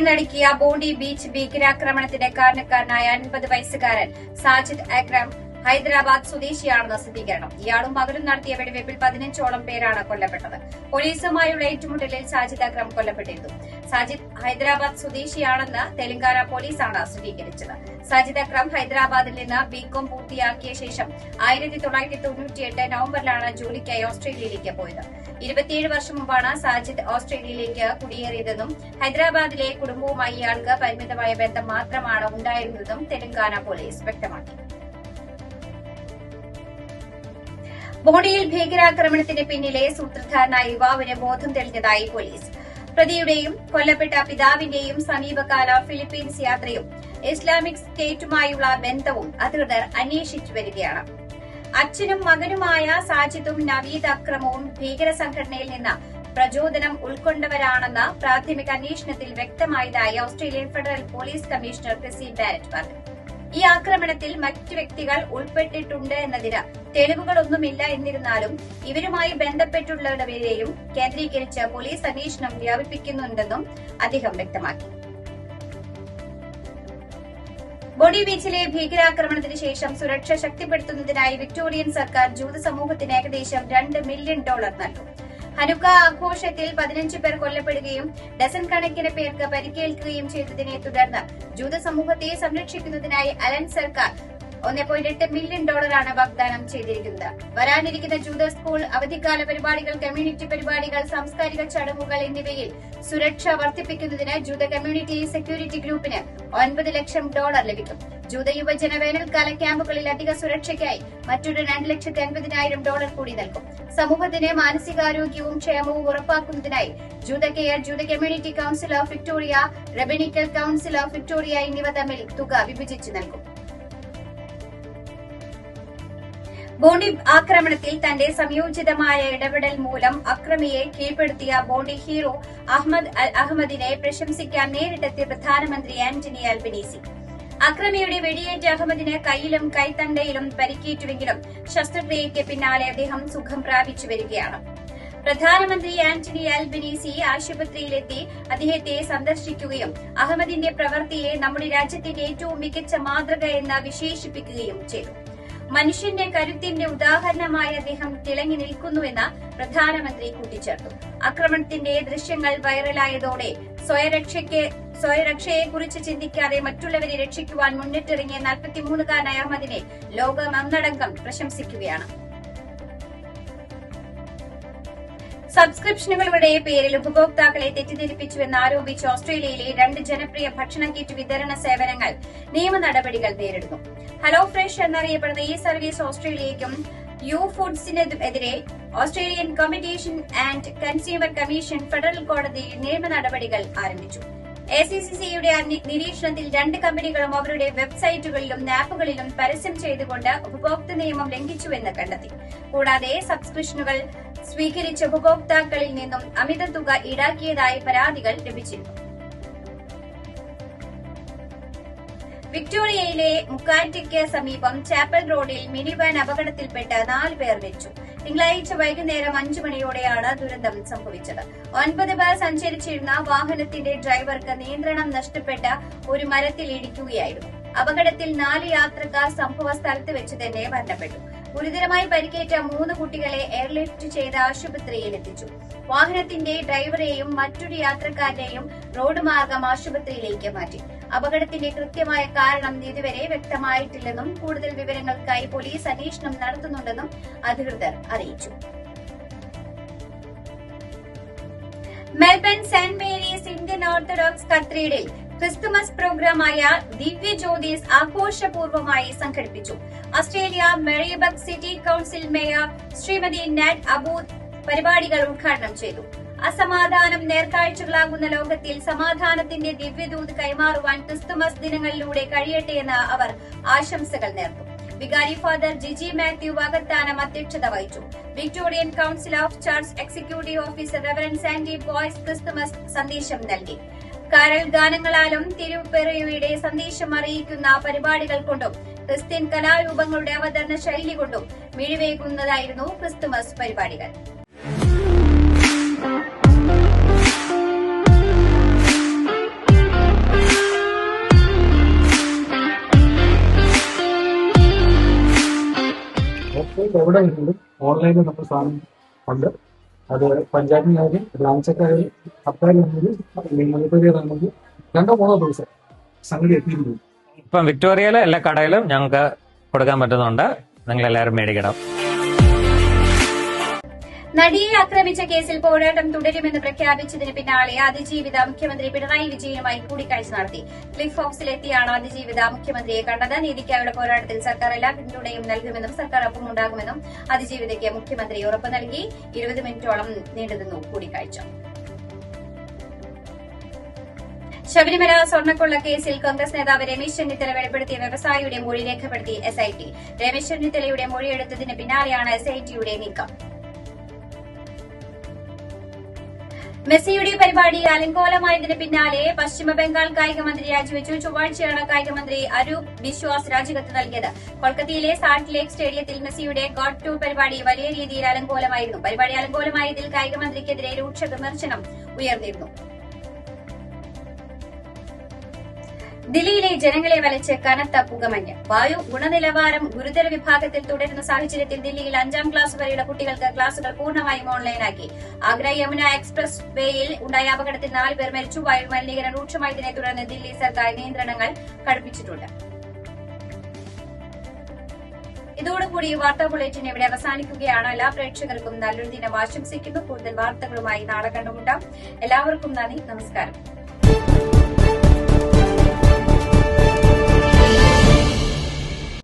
നടുക്കിയ Bondi beach ഭീകരാക്രമണത്തിന്റെ കാരണക്കാരനായ അൻപത് വയസ്സുകാരൻ സാജിദ് അക്രം ഹൈദരാബാദ് സ്വദേശിയാണെന്ന് സ്ഥിരീകരണം ഇയാളും മകനും നടത്തിയ വെടിവയ്പിൽ പതിനഞ്ചോളം പേരാണ് കൊല്ലപ്പെട്ടത്. പോലീസുമായുള്ള ഏറ്റുമുട്ടലിൽ സാജിദ് അക്രം കൊല്ലപ്പെട്ടിരുന്നു. സാജിദ് ഹൈദരാബാദ് സ്വദേശിയാണെന്ന് തെലങ്കാന പോലീസാണ് സ്ഥിരീകരിച്ചത്. സാജിദ് അക്രം ഹൈദരാബാദിൽ നിന്ന് ബികോം പൂർത്തിയാക്കിയ ശേഷം ആയിരത്തി തൊള്ളായിരത്തി തൊണ്ണൂറ്റിയെട്ട് നവംബറിലാണ് ജോലിക്കായി ഓസ്ട്രേലിയയിലേക്ക് പോയത്. ഇരുപത്തിയേഴ് വർഷം മുമ്പാണ് സാജിദ് ഓസ്ട്രേലിയയിലേക്ക് കുടിയേറിയതെന്നും ഹൈദരാബാദിലെ കുടുംബവുമായി ഇയാൾക്ക് പരിമിതമായ ബന്ധം മാത്രമാണ് ഉണ്ടായിരുന്നതെന്നും തെലങ്കാന പോലീസ് വ്യക്തമാക്കി. ബോഡിയിൽ ഭീകരാക്രമണത്തിന് പിന്നിലെ സൂത്രധാരനായ യുവാവിന് ബോധം തെളിഞ്ഞതായി പോലീസ്. പ്രതിയുടെയും കൊല്ലപ്പെട്ട പിതാവിന്റെയും സമീപകാല ഫിലിപ്പീൻസ് യാത്രയും ഇസ്ലാമിക് സ്റ്റേറ്റുമായുള്ള ബന്ധവും അധികൃതർ അന്വേഷിച്ചു വരികയാണ്. അച്ഛനും മകനുമായ സാജിദും നവീദ് അക്രമവും ഭീകര സംഘടനയിൽ നിന്ന് പ്രചോദനം ഉൾക്കൊണ്ടവരാണെന്ന് പ്രാഥമിക അന്വേഷണത്തിൽ വ്യക്തമായതായി Australian federal police commissioner Chrissie Barrett പറഞ്ഞു. ഈ ആക്രമണത്തിൽ മറ്റ് വ്യക്തികൾ ഉൾപ്പെട്ടിട്ടുണ്ട് എന്നതിന് തെളിവുകളൊന്നുമില്ല എന്നിരുന്നാലും ഇവരുമായി ബന്ധപ്പെട്ടുള്ളവരെയും കേന്ദ്രീകരിച്ച് പോലീസ് അന്വേഷണം വ്യാപിപ്പിക്കുന്നുണ്ടെന്നും അദ്ദേഹം വ്യക്തമാക്കി. ബോഡി ബീച്ചിലെ ഭീകരാക്രമണത്തിന് ശേഷം സുരക്ഷ ശക്തിപ്പെടുത്തുന്നതിനായി വിക്ടോറിയൻ സർക്കാർ ജൂത സമൂഹത്തിന് ഏകദേശം രണ്ട് മില്യൺ ഡോളർ നൽകും. ഹനുക്ക ആഘോഷത്തിൽ പതിനഞ്ച് പേർ കൊല്ലപ്പെടുകയും ഡസൻ കണക്കിന് പേർക്ക് പരിക്കേൽക്കുകയും ചെയ്തതിനെ തുടർന്ന് ജൂത സമൂഹത്തെ സംരക്ഷിക്കുന്നതിനായി അലൻ സർക്കാർ ഒന്ന് പോയിന്റ് എട്ട് മില്യൺ ഡോളറാണ് വാഗ്ദാനം ചെയ്തിരിക്കുന്നത്. വരാനിരിക്കുന്ന ജൂത സ്കൂൾ അവധിക്കാല പരിപാടികൾ കമ്മ്യൂണിറ്റി പരിപാടികൾ സാംസ്കാരിക ചടങ്ങുകൾ എന്നിവയിൽ സുരക്ഷ വർദ്ധിപ്പിക്കുന്നതിന് ജൂത കമ്മ്യൂണിറ്റി സെക്യൂരിറ്റി ഗ്രൂപ്പിന് ഒൻപത് ലക്ഷം ഡോളർ ലഭിക്കും. ജൂത യുവജന വേനൽക്കാല ക്യാമ്പുകളിൽ അധിക സുരക്ഷയ്ക്കായി മറ്റൊരു രണ്ട് ലക്ഷത്തി അൻപതിനായിരം ഡോളർ കൂടി നൽകും. സമൂഹത്തിന് മാനസികാരോഗ്യവും ക്ഷേമവും ഉറപ്പാക്കുന്നതിനായി ജൂത കെയർ ജൂത community council of Victoria rabbinical council of Victoria എന്നിവ തമ്മിൽ തുക വിഭജിച്ചു നൽകും. ബോണ്ടി ആക്രമണത്തിൽ തന്റെ സംയോജിതമായ ഇടപെടൽ മൂലം അക്രമിയെ കീഴ്പ്പെടുത്തിയ ബോണ്ടി ഹീറോ അഹമ്മദ് അൽ അഹമ്മദിനെ പ്രശംസിക്കാൻ നേരിട്ടെത്തിയ പ്രധാനമന്ത്രി ആന്റണി അൽബനീസി അക്രമിയുടെ വെടിയേറ്റ അഹമ്മദിന് കൈയിലും കൈത്തണ്ടയിലും പരിക്കേറ്റുവെങ്കിലും ശസ്ത്രക്രിയയ്ക്ക് പിന്നാലെ അദ്ദേഹം സുഖം പ്രാപിച്ചു വരികയാണ്. പ്രധാനമന്ത്രി ആന്റണി അൽബനീസി ആശുപത്രിയിലെത്തി അദ്ദേഹത്തെ സന്ദർശിക്കുകയും അഹമ്മദിന്റെ പ്രവൃത്തിയെ നമ്മുടെ രാജ്യത്തിന്റെ ഏറ്റവും മികച്ച മാതൃക എന്ന് വിശേഷിപ്പിക്കുകയും ചെയ്തു. മനുഷ്യന്റെ കരുത്തിന്റെ ഉദാഹരണമായി അദ്ദേഹം തിളങ്ങി നിൽക്കുന്നുവെന്ന് പ്രധാനമന്ത്രി കൂട്ടിച്ചേർത്തു. ആക്രമണത്തിന്റെ ദൃശ്യങ്ങൾ വൈറലായതോടെ സ്വയരക്ഷയ്ക്ക് സ്വയരക്ഷയെക്കുറിച്ച് ചിന്തിക്കാതെ മറ്റുള്ളവരെ രക്ഷിക്കുവാൻ മുന്നിട്ടിറങ്ങിയ നാൽപ്പത്തിമൂന്നുകാരനായ അഹമ്മദിനെ ലോകം ഒന്നടങ്കം പ്രശംസിക്കുകയാണ്. സബ്സ്ക്രിപ്ഷനുകളുടെ പേരിൽ ഉപഭോക്താക്കളെ തെറ്റിദ്ധരിപ്പിച്ചുവെന്ന് ആരോപിച്ച് ഓസ്ട്രേലിയയിലെ രണ്ട് ജനപ്രിയ ഭക്ഷണ കിറ്റ് വിതരണ സേവനങ്ങൾ നിയമ നടപടികൾ നേരിടുന്നു. ഹലോ ഫ്രഷ് എന്നറിയപ്പെടുന്ന ഈ സർവീസ് ഓസ്ട്രേലിയയ്ക്കും U ഫുഡ്സിനെതിരെ Australian competition and consumer commission federal കോടതിയിൽ നിയമ നടപടികൾ ആരംഭിച്ചു. എ സി സി സിയുടെ നിരീക്ഷണത്തിൽ രണ്ട് കമ്പനികളും അവരുടെ വെബ്സൈറ്റുകളിലും ആപ്പുകളിലും പരസ്യം ചെയ്തുകൊണ്ട് ഉപഭോക്തൃ നിയമം ലംഘിച്ചുവെന്ന് കണ്ടെത്തി. കൂടാതെ സബ്സ്ക്രിപ്ഷനുകൾ സ്വീകരിച്ച ഉപഭോക്താക്കളിൽ നിന്നും അമിത തുക ഈടാക്കിയതായി പരാതികൾ ലഭിച്ചിരുന്നു. വിക്ടോറിയയിലെ മുക്കാറ്റിക്ക് സമീപം ചാപ്പൽ റോഡിൽ മിനി വാൻ അപകടത്തിൽപ്പെട്ട് നാല് പേർ മരിച്ചു. തിങ്കളാഴ്ച വൈകുന്നേരം അഞ്ചു മണിയോടെയാണ് ദുരന്തം സംഭവിച്ചത്. ഒൻപത് പേർ സഞ്ചരിച്ചിരുന്ന വാഹനത്തിന്റെ ഡ്രൈവർക്ക് നിയന്ത്രണം നഷ്ടപ്പെട്ട ഒരു മരത്തിൽ ഇടിക്കുകയായിരുന്നു. അപകടത്തിൽ നാല് യാത്രക്കാർ സംഭവ സ്ഥലത്ത് വെച്ച് തന്നെ മരണപ്പെട്ടു. ഗുരുതരമായി പരിക്കേറ്റ മൂന്ന് കുട്ടികളെ എയർലിഫ്റ്റ് ചെയ്ത് ആശുപത്രിയിൽ എത്തിച്ചു. വാഹനത്തിന്റെ ഡ്രൈവറെയും മറ്റൊരു യാത്രക്കാരനെയും റോഡ് മാർഗം ആശുപത്രിയിലേക്ക് മാറ്റി. അപകടത്തിന്റെ കൃത്യമായ കാരണം ഇതുവരെ വ്യക്തമായിട്ടില്ലെന്നും കൂടുതൽ വിവരങ്ങൾക്കായി പോലീസ് അന്വേഷണം നടത്തുന്നുണ്ടെന്നും അധികൃതർ അറിയിച്ചു. Melbourne Saint Mary's Indian Orthodox കത്തീഡ്രലിൽ ക്രിസ്തുമസ് പ്രോഗ്രാമായ ദിവ്യ ജ്യോതിസ് ആഘോഷപൂർവമായി സംഘടിപ്പിച്ചു. Australia Merribek city council mayor Shrimati Nat Abboud പരിപാടികൾ ഉദ്ഘാടനം ചെയ്തു. അസമാധാനം നേർക്കാഴ്ചകളാകുന്ന ലോകത്തിൽ സമാധാനത്തിന്റെ ദിവ്യദൂത് കൈമാറുവാൻ ക്രിസ്തുമസ് ദിനങ്ങളിലൂടെ കഴിയട്ടെ എന്ന് അവർ ആശംസകൾ നേർന്നു വികാരി ഫാദർ ജിജി മാത്യു വാഗത്താനം അധ്യക്ഷത വഹിച്ചു. Victorian council of church executive officer reverend Sandy Boyce Christmas സന്ദേശം നൽകി. കരൾ ഗാനങ്ങളാലും തിരുപ്പെറിയുടെ സന്ദേശം അറിയിക്കുന്ന പരിപാടികൾ കൊണ്ടും ക്രിസ്ത്യൻ കലാരൂപങ്ങളുടെ അവതരണ ശൈലി കൊണ്ടും മിഴിവേകുന്നതായിരുന്നു ക്രിസ്തുമസ് പരിപാടികൾ. ഓൺലൈനിൽ നമ്മൾ സാധനം ഉണ്ട്. അത് പഞ്ചായത്തിനായാലും ബ്രാഞ്ചൊക്കെ ആയാലും സർക്കാരിലാണെങ്കിലും ആണെങ്കിൽ രണ്ടോ മൂന്നോ ദിവസം സംഗതി എത്തിയിരുന്നു ഇപ്പം വിക്ടോറിയയിലെ എല്ലാ കടയിലും ഞങ്ങൾക്ക് കൊടുക്കാൻ പറ്റുന്നുണ്ട്. നിങ്ങൾ എല്ലാവരും മേടിക്കണം. നടിയെ ആക്രമിച്ച കേസിൽ പോരാട്ടം തുടരുമെന്ന് പ്രഖ്യാപിച്ചതിന് പിന്നാലെ അതിജീവിത മുഖ്യമന്ത്രി പിണറായി വിജയനുമായി കൂടിക്കാഴ്ച നടത്തി. ക്ലിഫ് ഹൗസിലെത്തിയാണ് അതിജീവിത മുഖ്യമന്ത്രിയെ കണ്ടത്. നീതിക്കായുള്ള പോരാട്ടത്തിൽ സർക്കാർ എല്ലാ പിന്തുണയും നൽകുമെന്നും സർക്കാർ ഒപ്പമുണ്ടാകുമെന്നും അതിജീവിതയ്ക്ക് മുഖ്യമന്ത്രി ഉറപ്പ് നൽകി. ഇരുപത് മിനിറ്റോളം നീണ്ടുനിന്നു കൂടിക്കാഴ്ച. ശബരിമല സ്വർണക്കൊള്ള കേസിൽ കോൺഗ്രസ് നേതാവ് രമേശ് ചെന്നിത്തല വെളിപ്പെടുത്തിയ വ്യവസായിയുടെ മൊഴി രേഖപ്പെടുത്തി എസ്ഐടി രമേശ് ചെന്നിത്തലയുടെ മൊഴിയെടുത്തതിന് പിന്നാലെയാണ് എസ്ഐടിയുടെ നീക്കം. മെസ്സിയുടെ പരിപാടി അലങ്കോലമായതിന് പിന്നാലെ പശ്ചിമബംഗാൾ കായിക മന്ത്രി രാജിവെച്ചു. ചൊവ്വാഴ്ചയാണ് കായിക മന്ത്രി അരൂപ് ബിശ്വാസ് രാജിക്കത്ത് നൽകിയത്. കൊൽക്കത്തയിലെ സാൾട്ട് ലേക്ക് സ്റ്റേഡിയത്തിൽ മെസ്സിയുടെ ഗോഡ് ടു പരിപാടി വലിയ രീതിയിൽ അലങ്കോലമായിരുന്നു. പരിപാടി അലങ്കോലമായതിൽ കായിക മന്ത്രിക്കെതിരെ രൂക്ഷ വിമർശനം ഉയർന്നിരുന്നു. ദില്ലിയിലെ ജനങ്ങളെ വലച്ച് കനത്ത പുകമഞ്ഞ്. വായു ഗുണനിലവാരം ഗുരുതര വിഭാഗത്തിൽ തുടരുന്ന സാഹചര്യത്തിൽ ദില്ലിയിൽ അഞ്ചാം ക്ലാസ് വരെയുള്ള കുട്ടികൾക്ക് ക്ലാസുകൾ പൂർണമായും ഓൺലൈനാക്കി. ആഗ്ര യമുന എക്സ്പ്രസ് വേയിൽ ഉണ്ടായ അപകടത്തിൽ നാല് പേർ മരിച്ചു. വായു മലിനീകരണം രൂക്ഷമായതിനെ തുടർന്ന് ദില്ലി സർക്കാർ നിയന്ത്രണങ്ങൾ കടുപ്പിച്ചിട്ടുണ്ട്. ഇതോടുകൂടി വാർത്താ ബുള്ളറ്റിൻ ഇവിടെ അവസാനിക്കുകയാണ്. എല്ലാ പ്രേക്ഷകർക്കും നല്ലൊരു ദിനം ആശംസിക്കുന്നു. കൂടുതൽ വാർത്തകളുമായി നാളെ കണ്ടുമുട്ടാം. എല്ലാവർക്കും നന്ദി. നമസ്കാരം.